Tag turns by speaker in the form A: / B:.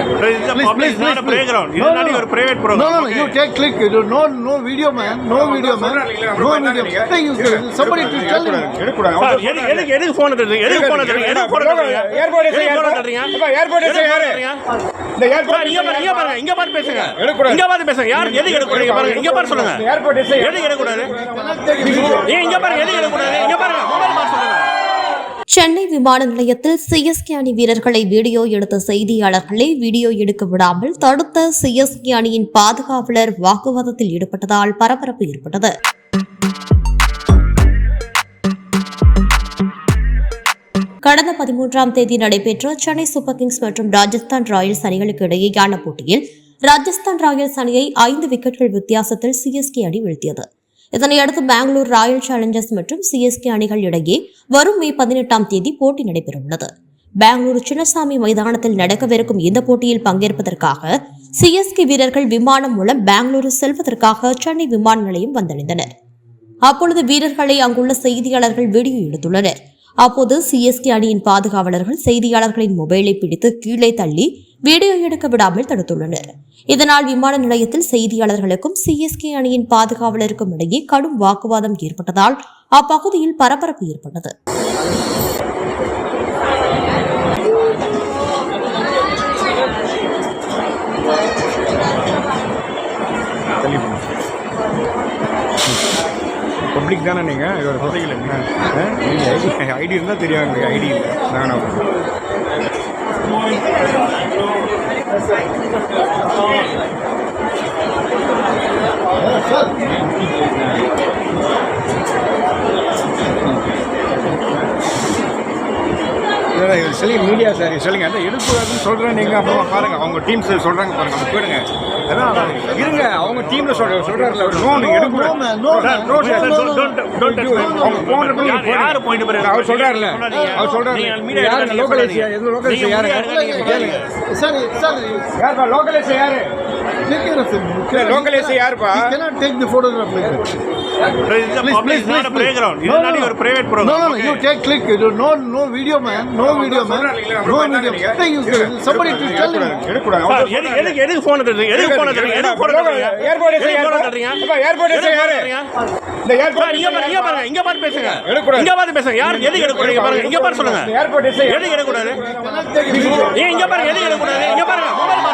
A: Please, please,
B: a
A: please,
B: playground.
A: please.
B: It's
A: No,
B: not
A: no,
B: your private program.
A: no, no.
B: okay?
A: You take click. You no, no video, man. No video, man. No video. Hey, you, somebody to tell him.
B: Sir, எதுக்கு- எதுக்கு- எதுக்கு phone தர்றீங்க? எதுக்கு? எதுக்கு?
C: Airport
B: எதுக்கு phone தர்றீங்க?
C: Airport
B: எதுக்கு phone
C: யாரு? இந்த ஏர்போர்ட்
B: இங்க பாருங்க, இங்க பாருங்க, இங்க பார்த்து பேசுங்க. இங்க பார்த்து பேசுங்க. யார் எதுக்கு எடுக்கக்கூடாது? பாருங்க, இங்க பார்த்து சொல்லுங்க.
C: ஏர்போர்ட்
B: எதுக்கு எடுக்கக்கூடாது? ஏன் இங்க பாருங்க, எதுக்கு எடுக்கக்கூடாது? இங்க பாருங்க.
D: சென்னை விமான நிலையத்தில் சிஎஸ்கே அணி வீரர்களை வீடியோ எடுத்த செய்தியாளர்களை வீடியோ எடுக்க விடாமல் தடுத்த சிஎஸ்கே அணியின் பாதுகாவலர் வாக்குவாதத்தில் ஈடுபட்டதால் பரபரப்பு ஏற்பட்டது. கடந்த பதிமூன்றாம் தேதி நடைபெற்ற சென்னை சூப்பர் கிங்ஸ் மற்றும் ராஜஸ்தான் ராயல்ஸ் அணிகளுக்கு இடையேயான போட்டியில் ராஜஸ்தான் ராயல்ஸ் அணியை ஐந்து விக்கெட்கள் வித்தியாசத்தில் சிஎஸ்கே அணி வீழ்த்தியது. இதனையடுத்து பெங்களூர் ராயல் சேலஞ்சர்ஸ் மற்றும் சிஎஸ்கே அணிகள் இடையே வரும் மே பதினெட்டாம் தேதி போட்டி நடைபெறவுள்ளது. பெங்களூரு சின்னசாமி மைதானத்தில் நடக்கவிருக்கும் இந்த போட்டியில் பங்கேற்பதற்காக சிஎஸ்கே வீரர்கள் விமானம் மூலம் பெங்களூரு செல்வதற்காக சென்னை விமான நிலையம் வந்தடைந்தனர். அப்பொழுது வீரர்களை அங்குள்ள செய்தியாளர்கள் வீடியோ எடுத்துள்ளனர் அப்போது சிஎஸ்கே அணியின் பாதுகாவலர்கள் செய்தியாளர்களின் மொபைலை பிடித்து கீழே தள்ளி வீடியோ எடுக்க விடாமல் தடுத்துள்ளனர். இதனால் விமான நிலையத்தில் செய்தியாளர்களுக்கும் சிஎஸ்கே அணியின் பாதுகாவலருக்கும் இடையே கடும் வாக்குவாதம் ஏற்பட்டதால் அப்பகுதியில் பரபரப்பு ஏற்பட்டது.
C: பப்ளிக் தானே நீங்கள் இதோட சொசைட்டியில் நீங்கள் ஐடி ஐடி இருந்தால் எங்களுக்கு ஐடி இல்லை. நானும் இது சொல்லுங்க மீடியா சார் சொல்லுங்க. அதான் எடுக்கூடாதுன்னு சொல்கிறேன் நீங்கள் அப்புறமா பாருங்க. அவங்க டீம்ஸ் சொல்கிறாங்க பாருங்க அவங்க போயிடுங்க. அதான் இருங்க அவங்க டீமில் சொல்ற சொல்கிறாருல நோ நீங்கள் பிறகு
B: யார்-?
C: அவர்
B: சொல்லாதீங்க.
C: அவர்
B: media
C: யாரு லோக்கலைஸ். எந்த லோக்கலைஸ் யாரு?
A: Sorry, sorry.
C: யாருப்பா? லோக்கலைஸ் யாரு? லோக்கலைஸ் யாருப்பா?
A: You cannot take the Please, please, please, please.
B: playground.
A: No, no, no.
B: private program.
A: No, no,
B: okay?
A: You take click. You No, no video, man. No video, man. No video. Hey, you, somebody to tell him.
C: எடுக்கூடாது
B: sir, எதுக்கு- phone தர்றீங்க? எதுக்கு phone தர்றீங்க? எதுக்கு தர்றீங்க?
C: Airport? Airport யாரு
B: தர்றீங்க?
C: இந்த airport
B: இங்க பாருங்க, இங்க பாருங்க, இங்க பார்த்து பேசுங்க. இங்க பார்த்து பேசுங்க. யார் எதுக்கு எடுக்கக்கூடாது? பாருங்க, இங்க பார்த்து சொல்லுங்க.
C: ஏர்போர்ட்
B: எதுக்கு எடுக்கக்கூடாது? ஏன் இங்க பாருங்க, எதுக்கு எடுக்கக்கூடாது?